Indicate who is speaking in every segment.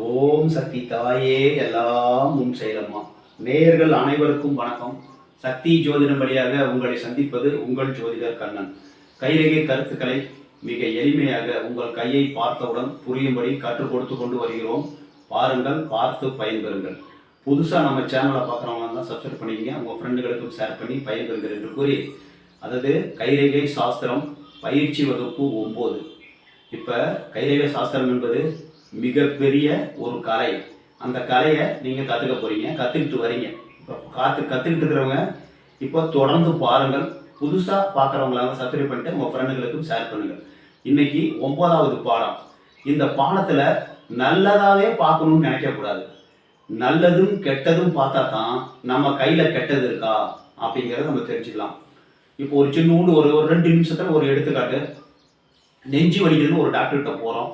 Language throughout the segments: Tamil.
Speaker 1: ஓம் சக்தி தாயே எல்லாம் உன் செயலம்மா. நேயர்கள் அனைவருக்கும் வணக்கம். சக்தி ஜோதிடம் வழியாக உங்களை சந்திப்பது உங்கள் ஜோதிடர் கண்ணன். கைரேகை கருத்துக்களை மிக எளிமையாக உங்கள் கையை பார்த்தவுடன் புரியும்படி கற்றுக் கொடுத்து கொண்டு வருகிறோம். பாருங்கள் பார்த்து பயன்பெறுங்கள். புதுசாக நம்ம சேனலை பார்க்குறவங்க தான் சப்ஸ்கிரைப் பண்ணிக்கங்க. உங்கள் ஃப்ரெண்டுகளுக்கும் ஷேர் பண்ணி பயன்பெறுங்கள் என்று கூறி அதாவது கைரேகை சாஸ்திரம் பயிற்சி வகுப்பு ஒம்பது. இப்போ கைரேகை சாஸ்திரம் என்பது மிகப்பெரிய ஒரு கலை. அந்த கலையை நீங்கள் கற்றுக்க போகிறீங்க கற்றுக்கிட்டு வரீங்க. இப்போ காத்து கற்றுக்கிட்டு இருக்கிறவங்க இப்போ தொடர்ந்து பாருங்கள். புதுசாக பார்க்குறவங்களால சப்ஸ்கிரைப் பண்ணிட்டு உங்கள் ஃப்ரெண்டுகளுக்கும் ஷேர் பண்ணுங்கள். இன்றைக்கி ஒம்பதாவது பாடம். இந்த பாடத்தில் நல்லதாகவே பார்க்கணும்னு நினைக்கக்கூடாது நல்லதும் கெட்டதும் பார்த்தா தான் நம்ம கையில் கெட்டது இருக்கா அப்படிங்கிறத நம்ம தெரிஞ்சுக்கலாம். இப்போ ஒரு சின்னூண்டு ஒரு ஒரு ரெண்டு நிமிஷத்தில் ஒரு எடுத்துக்காட்டு. நெஞ்சு வலிக்குதுன்னு ஒரு டாக்டர்கிட்ட போகிறோம்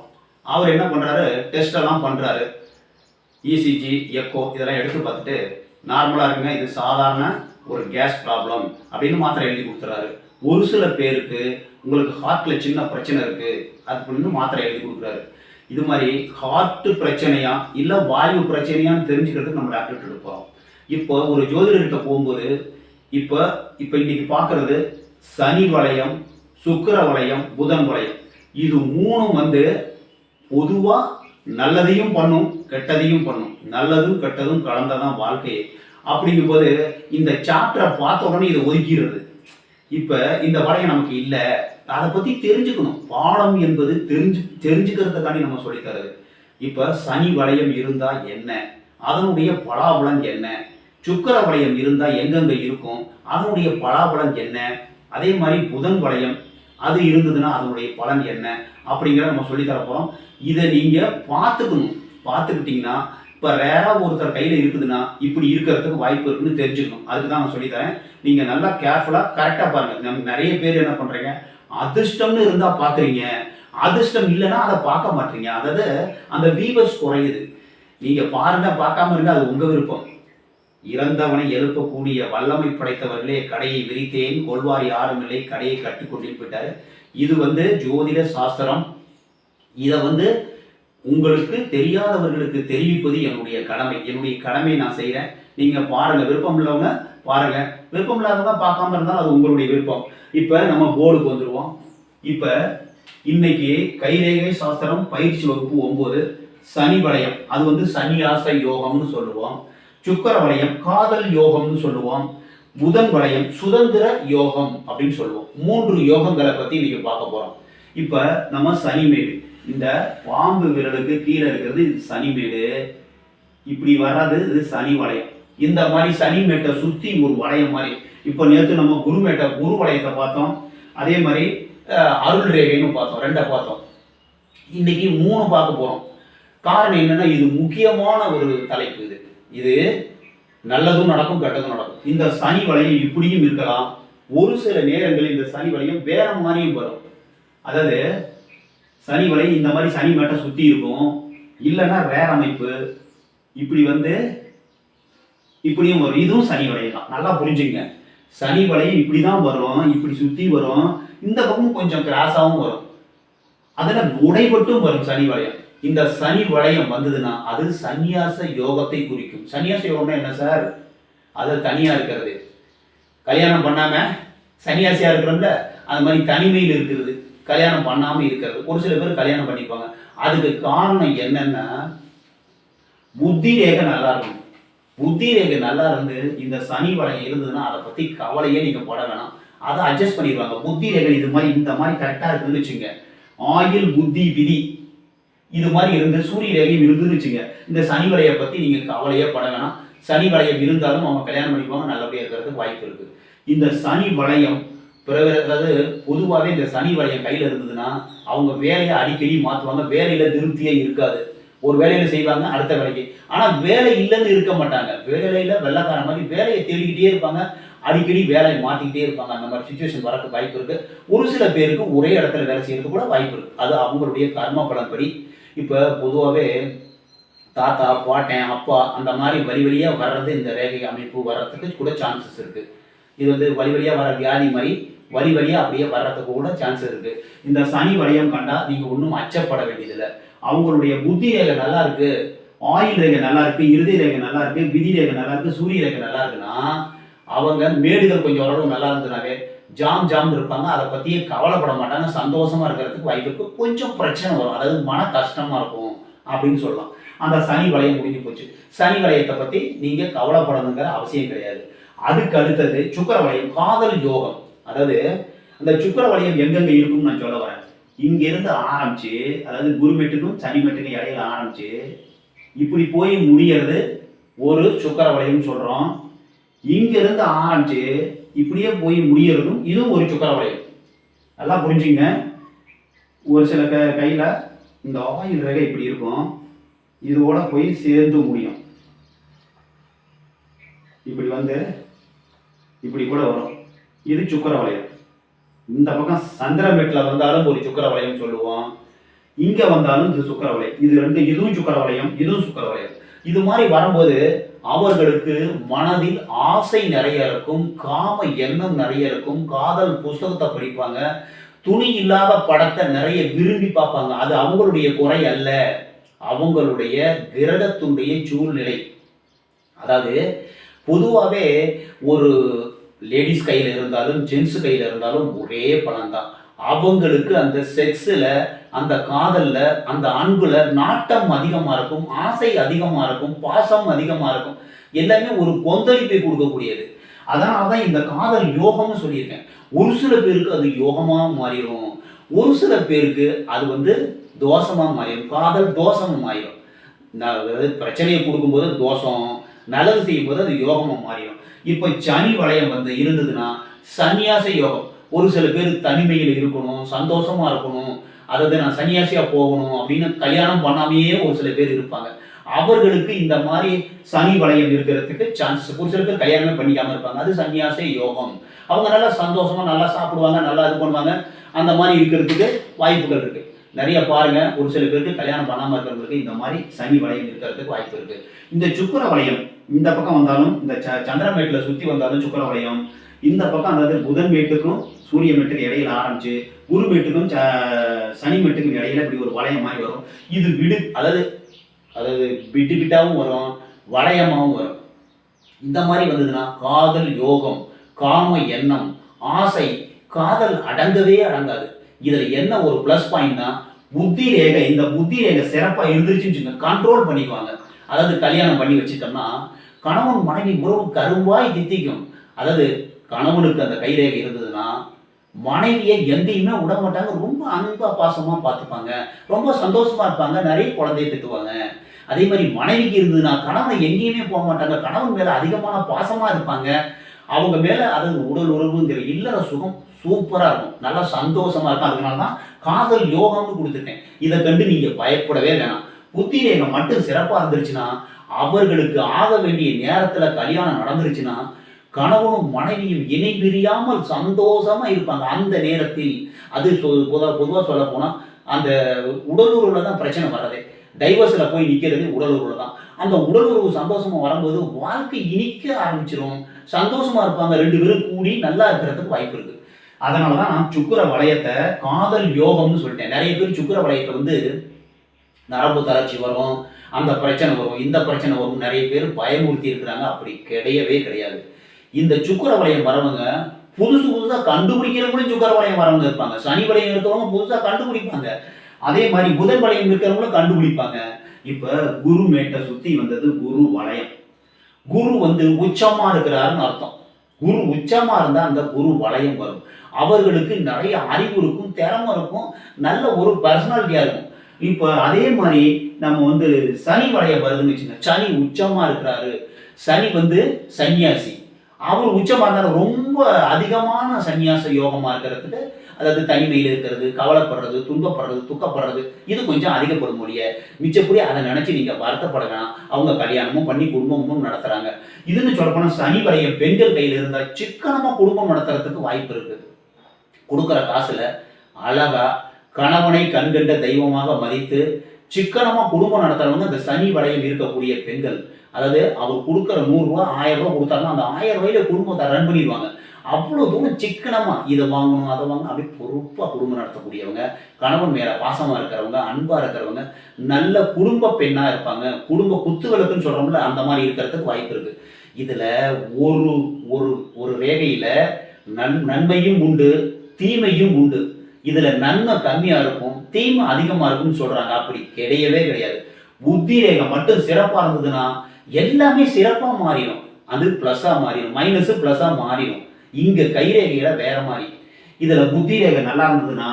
Speaker 1: அவர் என்ன பண்ணுறாரு டெஸ்ட் எல்லாம் பண்ணுறாரு இசிஜி எக்கோ இதெல்லாம் எடுத்து பார்த்துட்டு நார்மலாக இருக்குங்க. இது சாதாரண ஒரு கேஸ் ப்ராப்ளம் அப்படின்னு மாத்திரை எழுதி கொடுத்துறாரு. ஒரு சில பேருக்கு உங்களுக்கு ஹார்ட்டில் சின்ன பிரச்சனை இருக்குது அதுக்கு மாத்திரை எழுதி கொடுக்குறாரு. இது மாதிரி ஹார்ட்டு பிரச்சனையா இல்லை வாயு பிரச்சனையான்னு தெரிஞ்சுக்கிறதுக்கு நம்ம டாக்டர்கிட்ட போகிறோம் இப்போ ஒரு ஜோதிடர்கிட்ட போகும்போது இப்போ இப்போ இன்னைக்கு பார்க்குறது சனி வளையம் சுக்கர வளையம் புதன் வளையம். இது மூணும் வந்து பொதுவாக நல்லதையும் பண்ணும் கெட்டதையும் பண்ணும். நல்லதும் கெட்டதும் கலந்ததான் வாழ்க்கையே அப்படிங்கும்போது இந்த சாப்டரை பார்த்த உடனே இதை ஒதுக்கிடுறது. இப்போ இந்த வளையம் நமக்கு இல்லை. அதை பற்றி தெரிஞ்சுக்கணும். பாடம் என்பது தெரிஞ்சு தெரிஞ்சுக்கிறதுக்காண்டி நம்ம சொல்லித்தரது இப்போ சனி வளையம் இருந்தால் என்ன? அதனுடைய பலாபலன் என்ன? சுக்கர வளையம் இருந்தால் எங்கெங்கே இருக்கும்? அதனுடைய பலாபலன் என்ன? அதே மாதிரி புதன் வளையம் அது இருந்ததுன்னா அதனுடைய பலன் என்ன அப்படிங்கிறத நம்ம சொல்லித் போகிறோம் இதை நீங்கள் பார்த்துக்கணும். பார்த்துக்கிட்டிங்கன்னா இப்போ ரேராக ஒருத்தர் கையில் இருக்குதுன்னா இப்படி இருக்கிறதுக்கு வாய்ப்பு இருக்குன்னு தெரிஞ்சுக்கணும். அதுக்கு தான் நான் சொல்லித்தரேன். நீங்கள் நல்லா கேர்ஃபுல்லாக கரெக்டாக பாருங்கள் நம்ம நிறைய பேர் என்ன பண்ணுறீங்க அதிர்ஷ்டம்னு இருந்தால் பார்க்குறீங்க அதிர்ஷ்டம் இல்லைன்னா அதை பார்க்க மாட்டீங்க. அதாவது அந்த வீவர்ஸ் குறையுது. நீங்கள் பாருங்க பார்க்காம இருந்தால் அது உங்கள் விருப்பம். இறந்தவனை எழுப்பக்கூடிய வல்லமை படைத்தவர்களே கடையை விரித்தேன் கொள்வார் யாரும் இல்லை கடையை கட்டி போயிட்டாரு இது வந்து ஜோதிட சாஸ்திரம். இதை வந்து உங்களுக்கு தெரியாதவர்களுக்கு தெரிவிப்பது என்னுடைய கடமை. என்னுடைய கடமை நான் செய்கிறேன் நீங்கள் பாருங்க விருப்பம் உள்ளவங்க பாருங்க. விருப்பம் இல்லாதவங்க பார்க்காம இருந்தால் அது உங்களுடைய விருப்பம். இப்போ நம்ம போர்டுக்கு வந்துடுவோம் இப்போ இன்னைக்கு கைரேகை சாஸ்திரம் பயிற்சி வகுப்பு ஒன்பது சனி வளையம். அது வந்து சன்னியாச யோகம்னு சொல்லுவோம். சுக்கர வளையம் காதல் யோகம்னு சொல்லுவோம். புதன் வளையம் சுதந்திர யோகம் அப்படின்னு சொல்லுவோம். மூன்று யோகங்களை பத்தி இன்னைக்கு பார்க்க போறோம். இப்ப நம்ம சனிமேடு. இந்த பாம்பு விரலுக்கு கீழே இருக்கிறது இது சனிமேடு. இப்படி வர்றது இது சனி வளையம். இந்த மாதிரி சனிமேட்டை சுத்தி ஒரு வளையம் மாதிரி. இப்போ நேற்று நம்ம குருமேட்டை குரு வளையத்தை பார்த்தோம். அதே மாதிரி அருள் ரேகைன்னு பார்த்தோம். ரெண்டை பார்த்தோம். இன்னைக்கு மூணு பார்க்க போறோம். காரணம் என்னன்னா இது முக்கியமான ஒரு தலைப்பு இது. இது நல்லதும் நடக்கும் கெட்டதும் நடக்கும். இந்த சனி வளையம் இப்படியும் இருக்கலாம். ஒரு சில நேரங்களில் இந்த சனி வளையம் வேற மாதிரியும் வரும். அதாவது சனி வளையம் இந்த மாதிரி சனி மேட்டை சுற்றி இருக்கும். இல்லைன்னா வேற அமைப்பு இப்படி வந்து இப்படியும் வரும். இதுவும் சனி வளையம் தான். நல்லா புரிஞ்சுங்க. சனி வளையம் இப்படி தான் வரும் இப்படி சுற்றி வரும். இந்த பக்கம் கொஞ்சம் கிராஸாகவும் வரும். அதில் உடைபட்டும் வரும் சனி வளையம். இந்த சனி வளையம் வந்ததுன்னா அது சந்நியாச யோகத்தை குறிக்கும். சன்னியாச யோகம்னா என்ன சார்? அது தனியா இருக்கிறது. கல்யாணம் பண்ணாம சன்னியாசியா இருக்கிறோம்ல அது மாதிரி தனிமையில் இருக்கிறது கல்யாணம் பண்ணாம இருக்கிறது. ஒரு சில பேர் கல்யாணம் பண்ணிப்பாங்க. அதுக்கு காரணம் என்னன்னா புத்தி ரேகை நல்லா இருக்கும் புத்தி ரேகை நல்லா இருந்து இந்த சனி வளையம் இருந்ததுன்னா அதை பத்தி கவலையே நீங்க பட வேணாம். அதை அட்ஜஸ்ட் பண்ணிடுவாங்க. புத்தி ரேகை இது மாதிரி இந்த மாதிரி கரெக்டா இருக்குன்னு வச்சுங்க ஆயில் புத்தி விதி. இது மாதிரி இருந்து சூரிய ரேகையும் இருந்துன்னு வச்சுங்க இந்த சனி வலையை பற்றி நீங்கள் கவலையே பட வேணாம். சனி வளையம் இருந்தாலும் அவங்க கல்யாணம் பண்ணிக்குவாங்க நல்லபடியாக இருக்கிறதுக்கு வாய்ப்பு இருக்குது இந்த சனி வளையம் பிறகு அதாவது பொதுவாகவே இந்த சனி வளையம் கையில் இருந்ததுன்னா அவங்க வேலையை அடிக்கடி மாற்றுவாங்க வேலையில் திருப்தியே இருக்காது. ஒரு வேலையில் செய்வாங்க அடுத்த வேலைக்கு. ஆனால் வேலை இல்லைன்னு இருக்க மாட்டாங்க. வேலையில் வெள்ளக்கார மாதிரி வேலையை தேடிக்கிட்டே இருப்பாங்க. அடிக்கடி வேலையை மாற்றிக்கிட்டே இருப்பாங்க. அந்த மாதிரி சுச்சுவேஷன் வரக்கு வாய்ப்பு இருக்குது ஒரு சில பேருக்கு ஒரே இடத்துல வேலை செய்யறது கூட வாய்ப்பு இருக்குது அது அவங்களுடைய கர்ம பலன்படி இப்போ பொதுவாகவே தாத்தா பாட்டன் அப்பா அந்த மாதிரி வழி வழியாக வர்றது இந்த ரேகை அமைப்பு வர்றதுக்கு கூட சான்சஸ் இருக்குது இது வந்து வழி வழியாக வர வியாதி மாதிரி வழி வழியாக அப்படியே வர்றதுக்கு கூட சான்ஸ் இருக்குது இந்த சனி வளையம் கண்டா நீங்கள் ஒன்றும் அச்சப்பட வேண்டியதில்லை. அவங்களுடைய புத்தி ரேகை நல்லா இருக்குது ஆயில் ரேகை நல்லா இருக்குது இறுதி ரேகை நல்லா இருக்குது விதி ரேகை நல்லா இருக்குது சூரிய ரேகை நல்லா இருக்குன்னா அவங்க மேடுகள் கொஞ்சம் ஓரளவு நல்லா இருந்ததுனாவே ஜாம் ஜாம் இருப்பாங்க. அதை பற்றியே கவலைப்பட மாட்டாங்க. சந்தோஷமாக இருக்கிறதுக்கு வாய்ப்பு இருக்குது கொஞ்சம் பிரச்சனை வரும். அதாவது மன கஷ்டமாக இருக்கும் அப்படின்னு சொல்லலாம். அந்த சனி வளையம் முடிஞ்சு போச்சு. சனி வளையத்தை பற்றி நீங்கள் கவலைப்படணுங்கிற அவசியம் கிடையாது. அதுக்கு அடுத்தது சுக்கர வளையம் காதல் யோகம். அதாவது அந்த சுக்கர வளையம் எங்கெங்கே இருக்கும்னு நான் சொல்ல வரேன். இங்கேருந்து ஆரம்பித்து அதாவது குருமெட்டுக்கும் சனிமெட்டுக்கும் இடையில ஆரம்பித்து இப்படி போய் முடியறது ஒரு சுக்கர வளையம் சொல்கிறோம் இங்கேருந்து ஆரம்பித்து இப்படியே போய் முடியறதும் இதுவும் ஒரு சுக்கர வளையம். நல்லா புரிஞ்சுங்க. ஒரு சில க கையில் இந்த ஆயில் ரகை இப்படி இருக்கும். இதோட போய் சேர்ந்து முடியும். இப்படி வந்து இப்படி கூட வரும். இது சுக்கர வளையம். இந்த பக்கம் சந்திரமெட்டில் வந்தாலும் ஒரு சுக்கர வளையம் சொல்லுவோம். இங்கே வந்தாலும் இது சுக்கர வளையம். இது ரெண்டு இதுவும் சுக்கர வளையம் இதுவும் சுக்கர வளையம். இது மாதிரி வரும்போது அவர்களுக்கு மனதில் ஆசை நிறைய இருக்கும் காம எண்ணம் நிறைய இருக்கும் காதல் புஸ்தகத்தை படிப்பாங்க துணி இல்லாத படத்தை நிறைய விரும்பி பார்ப்பாங்க. அது அவங்களுடைய குறை அல்ல அவங்களுடைய கிரகத்துடைய சூழ்நிலை. அதாவது பொதுவாகவே ஒரு லேடிஸ் கையில் இருந்தாலும் ஜென்ஸ் கையில் இருந்தாலும் ஒரே பலன் தான் அவங்களுக்கு அந்த செக்ஸில் அந்த காதலில் அந்த அன்புல நாட்டம் அதிகமாக இருக்கும் ஆசை அதிகமாக இருக்கும் பாசம் அதிகமாக இருக்கும். எல்லாமே ஒரு கொந்தளிப்பை கொடுக்கக்கூடியது. அதனால தான் இந்த காதல் யோகம்னு சொல்லியிருக்கேன். ஒரு சில பேருக்கு அது யோகமாக மாறிடும் ஒரு சில பேருக்கு அது வந்து தோஷமாக மாறிடும் காதல் தோஷமாக மாறிடும் நான் அதாவது பிரச்சனையை கொடுக்கும்போது தோஷம் நல்லது செய்யும்போது அது யோகமாக மாறிடும் இப்போ சனி வளையம் வந்து இருந்ததுன்னா சன்னியாச யோகம். ஒரு சில பேர் தனிமையில் இருக்கணும் சந்தோஷமாக இருக்கணும் அதாவது நான் சன்னியாசியாக போகணும் அப்படின்னு கல்யாணம் பண்ணாமையே ஒரு சில பேர் இருப்பாங்க. அவர்களுக்கு இந்த மாதிரி சனி வளையம் இருக்கிறதுக்கு சான்சஸ் ஒரு சில பேர் கல்யாணமே பண்ணிக்காம இருப்பாங்க. அது சன்னியாச யோகம். அவங்க நல்லா சந்தோஷமா நல்லா சாப்பிடுவாங்க நல்லா இது பண்ணுவாங்க. அந்த மாதிரி இருக்கிறதுக்கு வாய்ப்புகள் இருக்கு. நிறைய பாருங்க ஒரு சில பேருக்கு கல்யாணம் பண்ணாம இருக்கிறவங்களுக்கு இந்த மாதிரி சனி வளையம் இருக்கிறதுக்கு வாய்ப்பு இருக்கு. இந்த சுக்கர வளையம் இந்த பக்கம் வந்தாலும் இந்த ச- சந்திரமேட்டில் சுத்தி வந்தாலும் சுக்கர வளையம் இந்த பக்கம் அதாவது புதன் மேட்டுக்கும் சூரிய மெட்டுக்கு இடையில ஆரம்பிச்சு குரு மெட்டுக்கும் ச- சனி மெட்டுக்கும் இடையில இப்படி ஒரு வளையம் மாதிரி வரும். இது விடு அதாவது அதாவது பிட்டு பிட்டாவும் வரும் வளையமாகவும் வரும். இந்த மாதிரி வந்ததுன்னா காதல் யோகம் காம எண்ணம் ஆசை காதல் அடங்கவே அடங்காது. இதுல என்ன ஒரு ப்ளஸ் பாயிண்ட்னா புத்தி ரேகை இந்த புத்தி ரேகை சிறப்பா இருந்துச்சுன்னு கண்ட்ரோல் பண்ணிக்குவாங்க. அதாவது கல்யாணம் பண்ணி வச்சுட்டோம்னா கணவன் மனைவி உறவு கருவாய் தித்திக்கும். அதாவது கணவனுக்கு அந்த கைரேகை இருந்ததுன்னா மனைவியை எங்கேயுமே விட மாட்டாங்க. ரொம்ப அன்பா பாசமா பார்த்துப்பாங்க. ரொம்ப சந்தோஷமா இருப்பாங்க. நிறைய குழந்தைய பெற்றுவாங்க அதே மாதிரி மனைவிக்கு இருந்ததுன்னா கணவனை எங்கேயுமே போக மாட்டாங்க. கணவன் மேல அதிகமான பாசமா இருப்பாங்க. அவங்க மேல அதாவது உடல் உறவுங்கிற இல்லற சுகம் சூப்பரா இருக்கும். நல்லா சந்தோஷமா இருக்கும். அதனால தான் காதல் யோகம்னு கொடுத்துருக்கேன். இதை கண்டு நீங்க பயப்படவே வேணாம். புத்தி ரேகை மட்டும் சிறப்பா இருந்துருச்சுன்னா அவர்களுக்கு ஆக வேண்டிய நேரத்துல கல்யாணம் நடந்துருச்சுன்னா கணவனும் மனைவியும் இணை பிரியாமல் சந்தோஷமா இருப்பாங்க. அந்த நேரத்தில் அது பொதுவாக சொல்ல போனா அந்த உடலுறவுல தான் பிரச்சனை வர்றதே. டைவர்ஸில் போய் நிற்கிறது உடலுறவு தான். அந்த உடலுறவு சந்தோஷமாக வரும்போது வாழ்க்கை இனிக்க ஆரம்பிச்சிடும் சந்தோஷமாக இருப்பாங்க. ரெண்டு பேரும் கூடி நல்லா இருக்கிறதுக்கு வாய்ப்பு இருக்குது அதனால தான் நான் சுக்கிர வளையத்தை காதல் யோகம்னு சொல்லிட்டேன். நிறைய பேர் சுக்கிர வளையத்தை வந்து நரம்பு தளர்ச்சி வரும் அந்த பிரச்சனை வரும் இந்த பிரச்சனை வரும். நிறைய பேர் பயமுறுத்தி இருக்கிறாங்க. அப்படி கிடையவே கிடையாது. இந்த சுக்கர வளையம் வரவங்க புதுசு புதுசாக கண்டுபிடிக்கிறவங்களும் சுக்கர வளையம் வரவங்க இருப்பாங்க. சனி வளையம் இருக்கிறவங்க புதுசாக கண்டுபிடிப்பாங்க. அதே மாதிரி புதன் வளையம் இருக்கிறவங்களும் கண்டுபிடிப்பாங்க. இப்போ குரு மேட்டை சுற்றி வந்தது குரு வளையம். குரு வந்து உச்சமாக இருக்கிறாருன்னு அர்த்தம். குரு உச்சமாக இருந்தால் அந்த குரு வளையம் வரும். அவர்களுக்கு நிறைய அறிவு இருக்கும் திறமை இருக்கும் நல்ல ஒரு பர்சனாலிட்டியாக இருக்கும். இப்போ அதே மாதிரி நம்ம வந்து சனி வளையம் வருதுன்னு வச்சுங்க சனி உச்சமாக இருக்கிறாரு. சனி வந்து சன்னியாசி. அவர் உச்சமாக இருந்தாலும் ரொம்ப அதிகமான சன்னியாச யோகமாக இருக்கிறதுக்கு அதாவது தனிமையில் இருக்கிறது கவலைப்படுறது துன்பப்படுறது துக்கப்படுறது இது கொஞ்சம் அதிகப்படும் மொழிய மிச்சப்படி அதை நினச்சி நீங்கள் வருத்தப்பட வேணாம் அவங்க கல்யாணமும் பண்ணி குடும்பமும் நடத்துகிறாங்க இதுன்னு சொல்லப்போனால் சனி வரைய பெண்கள் கையில் இருந்தால் சிக்கனமாக குடும்பம் நடத்துறதுக்கு வாய்ப்பு இருக்குது கொடுக்குற காசில் அழகா கணவனை கண்கண்ட தெய்வமாக மதித்து சிக்கனமாக குடும்பம் நடத்துறவங்க இந்த சனி வளையம் இருக்கக்கூடிய பெண்கள். அதாவது அவர் கொடுக்குற நூறுரூவா ஆயிரம் ரூபா கொடுத்தாருன்னா அந்த ஆயிரம் ரூபாயில குடும்பத்தை ரன் பண்ணிடுவாங்க. அவ்வளோ தூரம் சிக்கனமாக இதை வாங்கணும் அதை வாங்கணும் அப்படி பொறுப்பாக குடும்பம் நடத்தக்கூடியவங்க கணவன் மேலே பாசமாக இருக்கிறவங்க அன்பாக இருக்கிறவங்க நல்ல குடும்ப பெண்ணாக இருப்பாங்க. குடும்ப குத்துவிளக்குன்னு சொல்கிறோம்ல அந்த மாதிரி இருக்கிறதுக்கு வாய்ப்பு இருக்குது இதில் ஒரு ஒரு ஒரு ரேகையில் நன் நன்மையும் உண்டு தீமையும் உண்டு. இதில் நன்மை கம்மியாக இருக்கும் தீமை அதிகமாக இருக்கும்னு சொல்கிறாங்க அப்படி கிடையவே கிடையாது. புத்தி ரேகை மட்டும் சிறப்பாக இருந்ததுன்னா எல்லாமே சிறப்பாக மாறிடும் அது ப்ளஸ்ஸாக மாறிடும் மைனஸு ப்ளஸ்ஸாக மாறிடும் இங்கே கைரேகையில வேற மாதிரி. இதில் புத்தி ரேகை நல்லா இருந்ததுன்னா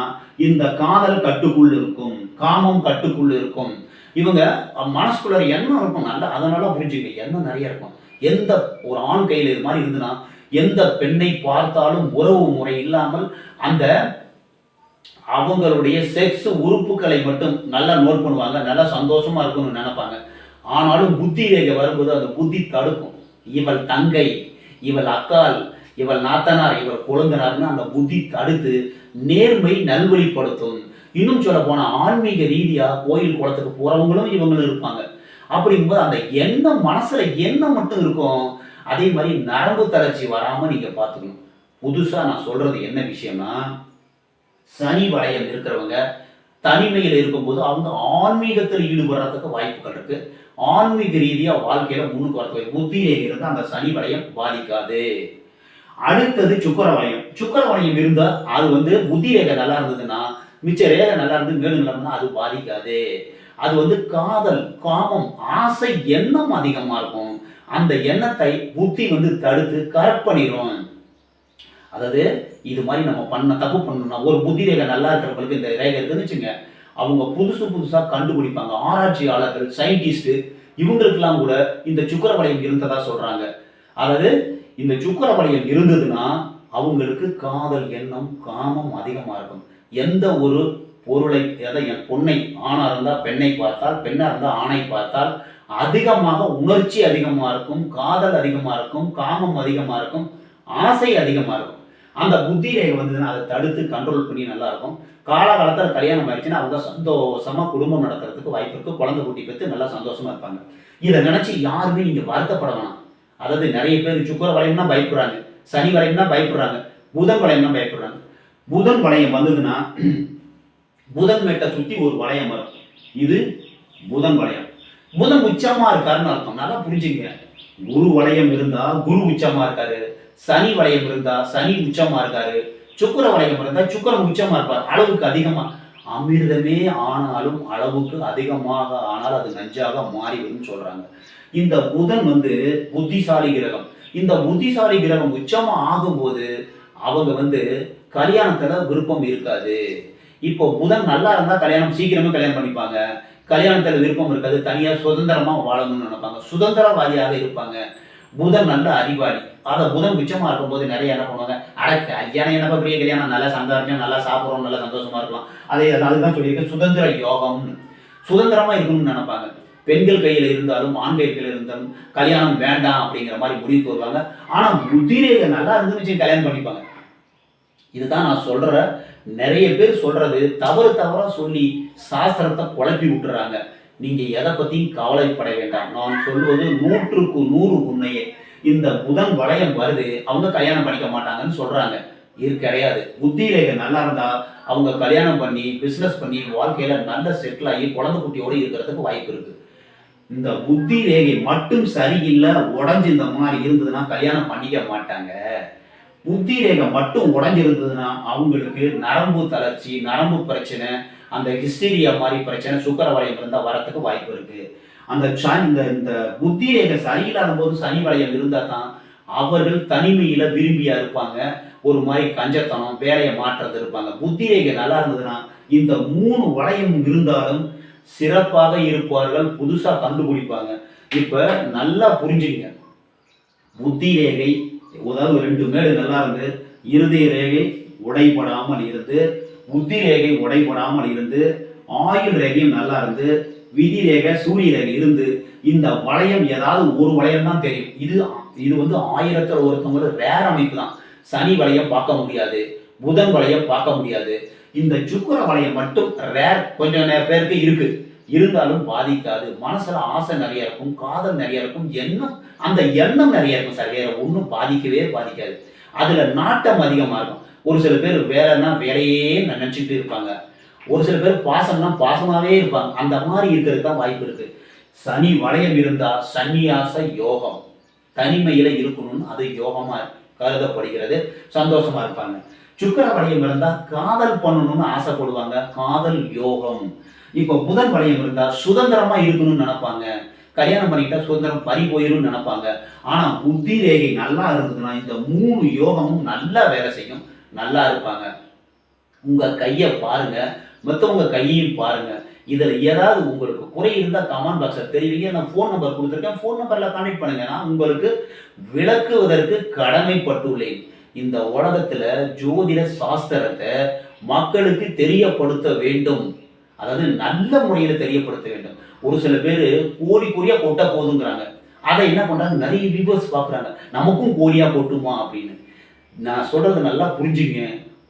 Speaker 1: இந்த காதல் கட்டுக்குள் இருக்கும். காமம் கட்டுக்குள் இருக்கும். இவங்க மனசுக்குள்ள எண்ணம் இருக்கும். நல்லா அதனால புரிஞ்சுக்க எண்ணம் நிறைய இருக்கும். எந்த ஒரு ஆண் கையில் இது மாதிரி இருந்ததுன்னா எந்த பெண்ணை பார்த்தாலும் உறவு முறை இல்லாமல் அந்த அவங்களுடைய செக்ஸ் உறுப்புகளை மட்டும் நல்லா நோட் பண்ணுவாங்க. நல்லா சந்தோஷமா இருக்கும்னு நினைப்பாங்க. ஆனாலும் புத்தி ரேகை வரும்போது அந்த புத்தி தடுக்கும். இவள் தங்கை இவள் அக்கால் இவள் நாத்தனார் இவள் குழந்தனார்னு அந்த புத்தி தடுத்து நேர்மை நல்வழிப்படுத்தும். இன்னும் சொல்ல போனா ஆன்மீக ரீதியா கோயில் குளத்துக்கு போறவங்களும் இவங்களும் இருப்பாங்க. அப்படிங்கும்போது அந்த எண்ணம் மனசுல எண்ணம் மட்டும் இருக்கும். அதே மாதிரி நரம்பு தளர்ச்சி வராம நீங்க பார்த்துக்கணும். புதுசா நான் சொல்றது என்ன விஷயம்னா சனி வளையம் இருக்கிறவங்க தனிமையில் இருக்கும்போது அவங்க ஆன்மீகத்தில் ஈடுபடுறதுக்கு வாய்ப்புகள் இருக்குது ஆன்மீக ரீதியாக வாழ்க்கையில முன்னுக்கு வரதுக்கு புத்தி ரேகை அந்த சனி வளையம் பாதிக்காது. அடுத்தது சுக்கர வளையம் சுக்கர வளையம் இருந்தால் அது வந்து புத்தி ரேகை நல்லா இருந்ததுன்னா மிச்ச ரேகை நல்லா இருந்து மேலும் நல்லா அது பாதிக்காது. அது வந்து காதல் காமம் ஆசை எண்ணம் அதிகமாக இருக்கும். அந்த எண்ணத்தை புத்தி வந்து தடுத்து கரெக்ட் பண்ணிடும் அதாவது இது மாதிரி நம்ம பண்ண தப்பு பண்ணணும்னா ஒரு புத்தி ரேகை நல்லா இருக்கிறவங்களுக்கு இந்த ரேகை இருக்குன்னு வச்சுங்க அவங்க புதுசு புதுசாக கண்டுபிடிப்பாங்க. ஆராய்ச்சியாளர்கள் சயின்டிஸ்ட் இவங்களுக்கெல்லாம் கூட இந்த சுக்கர வளையம் இருந்ததா சொல்றாங்க. அதாவது இந்த சுக்கர வளையம் இருந்ததுன்னா அவங்களுக்கு காதல் எண்ணம் காமம் அதிகமாக இருக்கும். எந்த ஒரு பொருளை எதை என் பொண்ணை ஆணாக இருந்தால் பெண்ணை பார்த்தால் பெண்ணாக இருந்தால் ஆணை பார்த்தால் அதிகமாக உணர்ச்சி அதிகமாக இருக்கும் காதல் அதிகமாக இருக்கும் காமம் அதிகமாக இருக்கும் ஆசை அதிகமாக இருக்கும். அந்த புத்தி ரேகை வந்ததுன்னா அதை தடுத்து கண்ட்ரோல் பண்ணி நல்லா இருக்கும். காலகாலத்தில் கல்யாணம் ஆயிடுச்சுன்னா அவங்க சந்தோஷமாக குடும்பம் நடத்துறதுக்கு வாய்ப்பு இருக்குது குழந்தை குட்டி பெற்று நல்லா சந்தோஷமா இருப்பாங்க. இதை நினச்சி யாருமே நீங்கள் வருத்தப்பட வேணாம். அதாவது நிறைய பேர் சுக்கர வளையம்னா பயப்படுறாங்க. சனி வளையம்னா பயப்படுறாங்க. புதன் வளையம்னா பயப்படுறாங்க. புதன் வளையம் வந்ததுன்னா புதன் மேட்டை சுற்றி ஒரு வளையம் வரும். இது புதன் வளையம். புதன் உச்சமாக இருக்காருன்னு அர்த்தம். நல்லா புரிஞ்சுங்க குரு வளையம் இருந்தால் குரு உச்சமாக இருக்காரு. சனி வளையம் இருந்தால் சனி உச்சமாக இருக்காரு சுக்கர வளையம் இருந்தால் சுக்கரம் உச்சமாக இருப்பார் அளவுக்கு அதிகமாக அமிர்தமே ஆனாலும் அளவுக்கு அதிகமாக ஆனால் அது நஞ்சாக மாறிவிடும் சொல்றாங்க. இந்த புதன் வந்து புத்திசாலி கிரகம். இந்த புத்திசாலி கிரகம் உச்சமாக ஆகும்போது அவங்க வந்து கல்யாணத்தில் விருப்பம் இருக்காது. இப்போ புதன் நல்லா இருந்தால் கல்யாணம் சீக்கிரமே கல்யாணம் பண்ணிப்பாங்க. கல்யாணத்தில் விருப்பம் இருக்காது தனியாக சுதந்திரமா வாழணும்னு நினைப்பாங்க. சுதந்திரவாதியாக இருப்பாங்க. புதன் நல்ல அறிவாளி. அதை புதன் உச்சமா இருக்கும்போது நிறைய என்ன பண்ணுவாங்க? அட கல்யாணம் என்னப்பா பெரிய கல்யாணம்? நல்லா சம்பாரிச்சோம் நல்லா சாப்பிட்றோம் நல்லா சந்தோஷமா இருக்கலாம். அதே அதுதான் சொல்லியிருக்கேன் சுதந்திர யோகம். சுதந்திரமாக இருக்கணும்னு நினைப்பாங்க. பெண்கள் கையில் இருந்தாலும் ஆண்கள் கையில் இருந்தாலும் கல்யாணம் வேண்டாம் அப்படிங்கிற மாதிரி முடிவுக்கு வருவாங்க. ஆனால் புத்திரேக நல்லா இருந்துச்சு கல்யாணம் பண்ணிப்பாங்க. இதுதான் நான் சொல்கிற நிறைய பேர் சொல்கிறது தவறு தவறாக சொல்லி சாஸ்திரத்தை குழப்பி விட்டுறாங்க. நீங்கள் எதை பற்றியும் கவலைப்பட வேண்டாம். நான் சொல்வது நூற்றுக்கு நூறு உண்மையே. இந்த புதன் வளையம் வருது அவங்க கல்யாணம் பண்ணிக்க மாட்டாங்கன்னு சொல்றாங்க. இது கிடையாது. புத்தி ரேகை நல்லா இருந்தா அவங்க கல்யாணம் பண்ணி பிசினஸ் பண்ணி வாழ்க்கையில நல்ல செட்டில் ஆகி குழந்தை குட்டியோட இருக்கிறதுக்கு வாய்ப்பு இருக்கு. இந்த புத்தி ரேகை மட்டும் சரியில்லை உடஞ்சு இந்த மாதிரி இருந்ததுன்னா கல்யாணம் பண்ணிக்க மாட்டாங்க. புத்தி ரேகை மட்டும் உடஞ்சிருந்ததுன்னா அவங்களுக்கு நரம்பு தளர்ச்சி நரம்பு பிரச்சனை அந்த ஹிஸ்டீரியா மாதிரி பிரச்சனை சுக்கர வளையம் இருந்தால் வரத்துக்கு வாய்ப்பு இருக்குது அந்த ச- இந்த இந்த புத்தி ரேகை சரியில்லாத போது சனி வளையம் இருந்தால் தான் அவர்கள் தனிமையில் விரும்பியா இருப்பாங்க. ஒரு மாதிரி கஞ்சத்தனம் வேலையை மாற்றுறது இருப்பாங்க. புத்தி ரேகை நல்லா இருந்ததுன்னா இந்த மூணு வளையம் இருந்தாலும் சிறப்பாக இருப்பார்கள் புதுசாக கண்டுபிடிப்பாங்க. இப்போ நல்லா புரிஞ்சுங்க புத்தி ரேகை அதாவது ரெண்டு மேடு நல்லா இருந்து இருதய ரேகை உடைபடாமல் இருந்து புத்தி ரேகை உடைபடாமல் இருந்து ஆயுள் ரேகையும் நல்லா இருந்து விதி ரேகை சூரிய ரேகை இருந்து இந்த வளையம் ஏதாவது ஒரு வளையம் தான் தெரியும். இது இது வந்து ஆயிரத்தில் ஒருத்தவங்களோட வேற அமைப்பு தான். சனி வளையம் பார்க்க முடியாது. புதன் வளையம் பார்க்க முடியாது. இந்த சுக்கிர வளையம் மட்டும் ரேர் கொஞ்சம் நிறைய பேருக்கு இருக்கு. இருந்தாலும் பாதிக்காது. மனசுல ஆசை நிறைய இருக்கும் காதல் நிறைய இருக்கும் எண்ணம் அந்த எண்ணம் நிறைய இருக்கும் சார். வேற ஒன்றும் பாதிக்கவே பாதிக்காது. அதுல நாட்டம் அதிகமா இருக்கும். ஒரு சில பேர் வேலைன்னா வேலையே நினைச்சிட்டு இருப்பாங்க. ஒரு சில பேர் பாசம்னா பாசமாகவே இருப்பாங்க. அந்த மாதிரி இருக்கிறதுக்கு தான் வாய்ப்பு இருக்கு. சனி வளையம் இருந்தால் சன்னியாச யோகம். தனிமையில் இருக்கணும்னு அது யோகமாக கருதப்படுகிறது. சந்தோஷமாக இருப்பாங்க. சுக்கர வளையம் இருந்தால் காதல் பண்ணணும்னு ஆசைப்படுவாங்க. காதல் யோகம். இப்போ புதன் வளையம் இருந்தால் சுதந்திரமாக இருக்கணும்னு நினைப்பாங்க. கல்யாணம் பண்ணிக்கிட்டா சுதந்திரம் பறி போயிரும்னு நினைப்பாங்க. ஆனா புத்தி ரேகை நல்லா இருந்ததுன்னா இந்த மூணு யோகமும் நல்லா வேலை செய்யும். நல்லா இருப்பாங்க. உங்க கையை பாருங்க. மற்றவங்க கையையும் பாருங்க. இதில் ஏதாவது உங்களுக்கு குறை இருந்தால் கமெண்ட் பாக்ஸில் தெரிவிங்க. நான் ஃபோன் நம்பர் கொடுத்துருக்கேன். ஃபோன் நம்பரில் கனெக்ட் பண்ணுங்க. நான் உங்களுக்கு விளக்குவதற்கு கடமைப்பட்டுள்ளேன். இந்த உலகத்தில் ஜோதிட சாஸ்திரத்தை மக்களுக்கு தெரியப்படுத்த வேண்டும். அதாவது நல்ல முறையில் தெரியப்படுத்த வேண்டும். ஒரு சில பேர் கோழி கோழியா கொட்ட போதுங்கிறாங்க. அதை என்ன பண்ணுறாங்க நிறைய வியூவர்ஸ் பார்க்குறாங்க. நமக்கும் கோழியா கொட்டுமா அப்படின்னு. நான் சொல்கிறது நல்லா புரிஞ்சுங்க.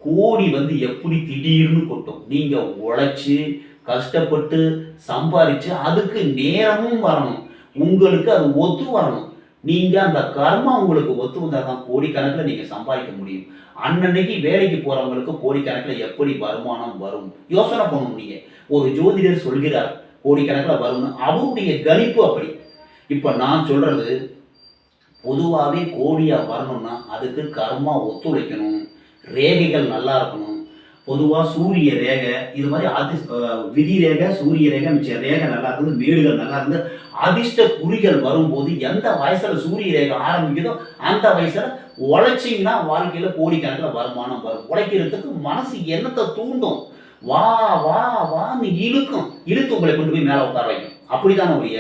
Speaker 1: கோடி வந்து எப்படி திடீர்னு கொட்டும். நீங்க உழைச்சு கஷ்டப்பட்டு சம்பாதிச்சு அதுக்கு நேரமும் வரணும். உங்களுக்கு அது ஒத்து வரணும். நீங்க அந்த கர்மா உங்களுக்கு ஒத்து வந்தால் தான் கோடிக்கணக்கில் நீங்க சம்பாதிக்க முடியும். அன்னன்னைக்கு வேலைக்கு போறவங்களுக்கு கோடிக்கணக்கில் எப்படி வருமானம் வரும்? யோசனை பண்ணணும் நீங்க. ஒரு ஜோதிடர் சொல்கிறார் கோடிக்கணக்கில் வரும்னு. அவருடைய கணிப்பு அப்படி. இப்போ நான் சொல்றது பொதுவாகவே கோடியா வரணும்னா அதுக்கு கர்மா ஒத்துழைக்கணும். ரேகைகள் நல்லா இருக்கணும். பொதுவாக சூரிய ரேகை இது மாதிரி அதி விதி ரேகை சூரிய ரேகை மிச்ச ரேகை நல்லா இருக்குது மேடுகள் நல்லா இருந்து அதிர்ஷ்ட குறிகள் வரும்போது எந்த வயசில் சூரிய ரேகை ஆரம்பிக்குதோ அந்த வயசில் உழைச்சிங்கன்னா வாழ்க்கையில் கோடிக்கணக்கில் வருமானம் வரும். உழைக்கிறதுக்கு மனசு என்னத்தை தூண்டும்? வா வா வான்னு இழுக்கும். இழுத்து உங்களை கொண்டு போய் மேலே உட்கார வைக்கும். அப்படிதான் உடைய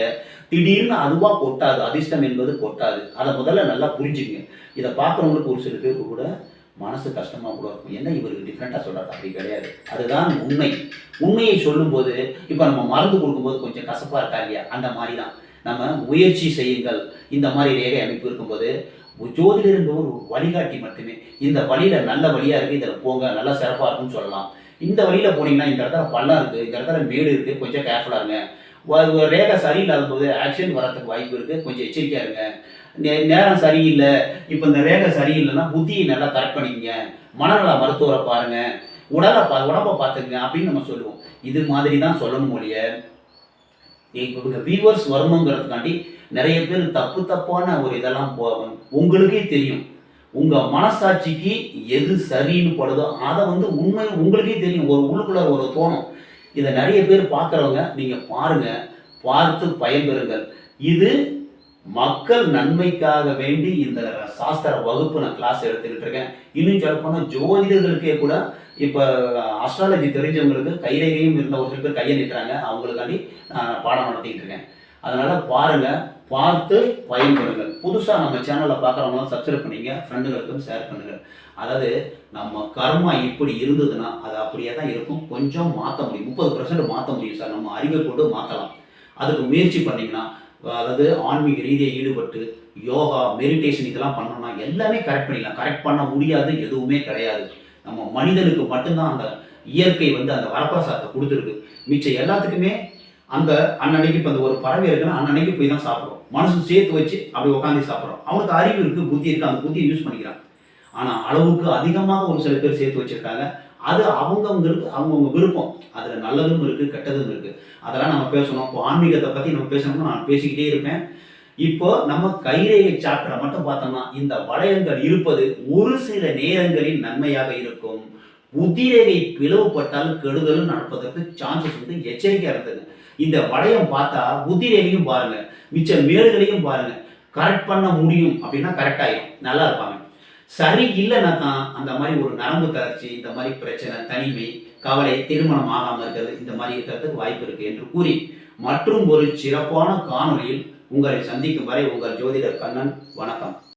Speaker 1: திடீர்னு அதுவா கொட்டாது. அதிர்ஷ்டம் என்பது கொட்டாது. அதை முதல்ல நல்லா புரிஞ்சுங்க இதை பார்க்குறவங்களுக்கு ஒரு சில பேருக்கு கூட மனசு கஷ்டமா கூட இருக்கும். என்ன இவருக்கு டிஃப்ரெண்ட்டாக சொல்றாரு. அப்படி கிடையாது. அதுதான் உண்மை. உண்மையை சொல்லும்போது இப்போ நம்ம மருந்து கொடுக்கும்போது கொஞ்சம் கசப்பா இருக்கா இல்லையா? அந்த மாதிரி தான் நம்ம முயற்சி செய்யுங்கள். இந்த மாதிரி ரேகை அமைப்பு இருக்கும்போது ஜோதிடர் என்பவர் ஒரு வழிகாட்டி மட்டுமே. இந்த வழியில நல்ல வழியா இருக்கு இதில் போங்க நல்லா சிறப்பா இருக்கும்னு சொல்லலாம். இந்த வழியில போனீங்கன்னா இந்த இடத்துல பள்ளம் இருக்கு இந்த இடத்துல மேடு இருக்கு கொஞ்சம் கேர்ஃபுல்லா இருங்க. ரேகை சரியில்லாத போது ஆக்சிடென்ட் வரத்துக்கு வாய்ப்பு இருக்கு. கொஞ்சம் எச்சரிக்கையா இருங்க. நேரம் சரியில்லை. இப்போ இந்த ரேகை சரியில்லைன்னா புத்தியை நல்லா கரெக்ட் பண்ணிக்கங்க. மனநல மருத்துவரை பாருங்க. உடலை பா உடம்பை பார்த்துங்க அப்படின்னு நம்ம சொல்லுவோம். இது மாதிரி தான் சொல்லணும் மொழிய இவங்க வியூவர்ஸ் வரணுங்கிறதுக்காண்டி நிறைய பேர் தப்பு தப்பான ஒரு இதெல்லாம் போகும். உங்களுக்கே தெரியும். உங்கள் மனசாட்சிக்கு எது சரின்னு படுதோ அதை வந்து உண்மை உங்களுக்கே தெரியும். ஒரு உள்ளுக்குள்ள ஒரு தோணும். இதை நிறைய பேர் பார்க்குறவங்க நீங்கள் பாருங்கள் பார்த்து பயன்பெறுங்கள். இது மக்கள் நன்மைக்காக வேண்டி இந்த சாஸ்திர வகுப்பு நான் கிளாஸ் எடுத்துக்கிட்டு இருக்கேன் இன்னும் சொல்ல போனால் ஜோதிடர்களுக்கே கூட இப்போ அஸ்ட்ராலஜி தெரிஞ்சவங்களுக்கு கைரேகையும் இருந்த ஒரு சில பேர் கையை நிட்டுறாங்க. அவங்களுக்காண்டி நான் பாடம் நடத்திக்கிட்டு இருக்கேன் அதனால் பாருங்கள் பார்த்து பயன்பெறுங்கள் புதுசாக நம்ம சேனலில் பார்க்குறவங்களாம் சப்ஸ்கிரைப் பண்ணிங்க ஃப்ரெண்டுகளுக்கும் ஷேர் பண்ணுங்கள் அதாவது நம்ம கர்மா இப்படி இருந்ததுன்னா அது அப்படியே தான் இருக்கும். கொஞ்சம் மாற்ற முடியும். முப்பது பர்சன்ட் மாற்ற முடியும் சார். நம்ம அறிவை கொண்டு மாற்றலாம் அதுக்கு முயற்சி பண்ணிங்கன்னா அதாவது ஆன்மீக ரீதியாக ஈடுபட்டு யோகா மெடிடேஷன் இதெல்லாம் பண்ணோம்னா எல்லாமே கரெக்ட் பண்ணிடலாம். கரெக்ட் பண்ண முடியாது எதுவுமே கிடையாது. நம்ம மனிதனுக்கு மட்டும்தான் அந்த இயற்கை வந்து அந்த வரப்பிரசாதத்தை கொடுத்துருக்கு. மிச்சம் எல்லாத்துக்குமே அந்த அன்னன்னைக்கு இப்போ அந்த ஒரு பறவை இருக்குன்னா அன்னன்னைக்கு போய் தான் சாப்பிட்றோம். மனசு சேர்த்து வச்சு அப்படி உட்காந்து சாப்பிட்றோம். அவனுக்கு அறிவு இருக்குது புத்தி இருக்குது அந்த புத்தியை யூஸ் பண்ணிக்கிறான். ஆனால் அளவுக்கு அதிகமாக ஒரு சில பேர் சேர்த்து வச்சிருக்காங்க. அது அவங்கவுங்களுக்கு அவங்கவுங்க விருப்பம். அதில் நல்லதும் இருக்குது கெட்டதும் இருக்குது அதெல்லாம் நம்ம பேசணும். இப்போ ஆன்மீகத்தை பற்றி நம்ம பேசணும்னு நான் பேசிக்கிட்டே இருப்பேன். இப்போ நம்ம கைரேகை சாப்டரை மட்டும் பார்த்தோம்னா இந்த வளையங்கள் இருப்பது ஒரு சில நேரங்களில் நன்மையாக இருக்கும். புத்திரேகை பிளவுபட்டால் கெடுதலும் நடப்பதற்கு சான்சஸ் வந்து எச்சரிக்கையாக இருந்தது இந்த வளையம் பார்த்தா புத்திரேகையும் பாருங்க. மிச்ச மேடுகளையும் பாருங்க. கரெக்ட் பண்ண முடியும் அப்படின்னா கரெக்ட் நல்லா இருப்பாங்க. சரி இல்லைன்னா தான் அந்த மாதிரி ஒரு நரம்பு தளர்ச்சி இந்த மாதிரி பிரச்சனை தனிமை கவலை திருமணம் ஆகாம இருக்கிறது. இந்த மாதிரி இருக்கிறதுக்கு வாய்ப்பு இருக்கு என்று கூறி மற்றும் ஒரு சிறப்பான காணொளியில் உங்களை சந்திக்கும் வரை உங்கள் ஜோதிடர் கண்ணன் வணக்கம்.